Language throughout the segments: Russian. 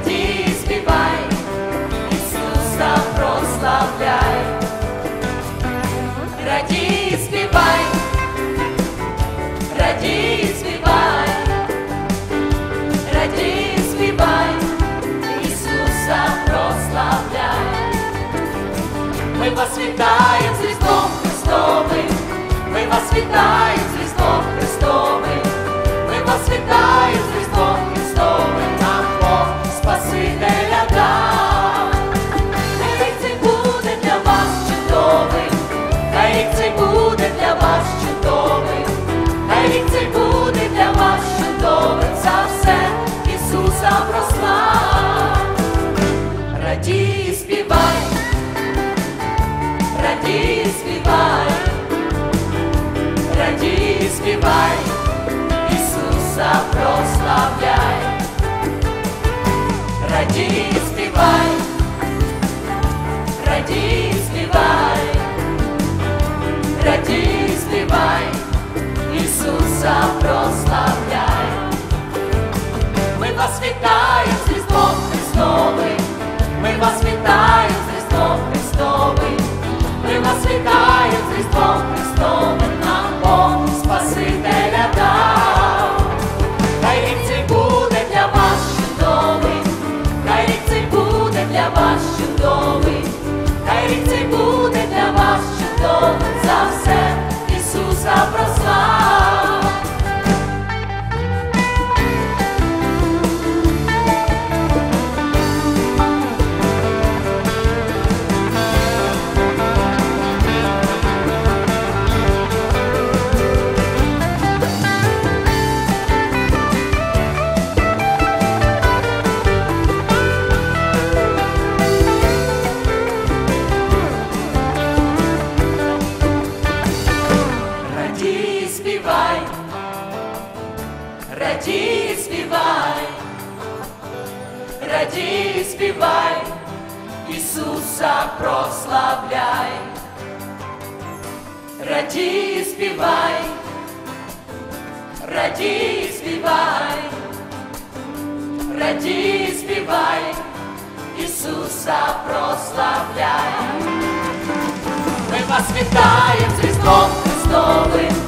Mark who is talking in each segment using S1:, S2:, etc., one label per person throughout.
S1: радій, співай, Ісуса прославляй, радій, співай, радій, співай, радій, співай, Ісуса прославляй. Ми вас вітаємо з Різдвом Христовим, ми вас вітаємо з Ісуса прослав. Радій, співай, радій, співай, радій, співай, Ісуса прославляй, радій, співай, радій, співай, радій, співай, Ісуса прославляй. радій, співай, радій, співай, Ісуса прославляй, радій, співай, радій, співай, радій, співай, Ісуса прославляй. Ми вас вітаємо з Різдвом Христовим,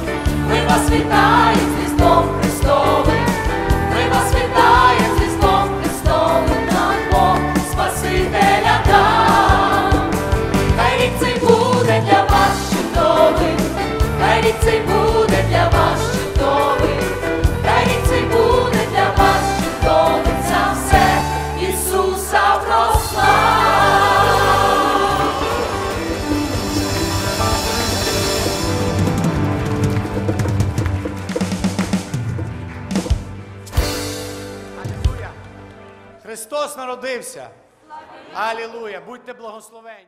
S2: Христос народився. Алілуя! Будьте благословені.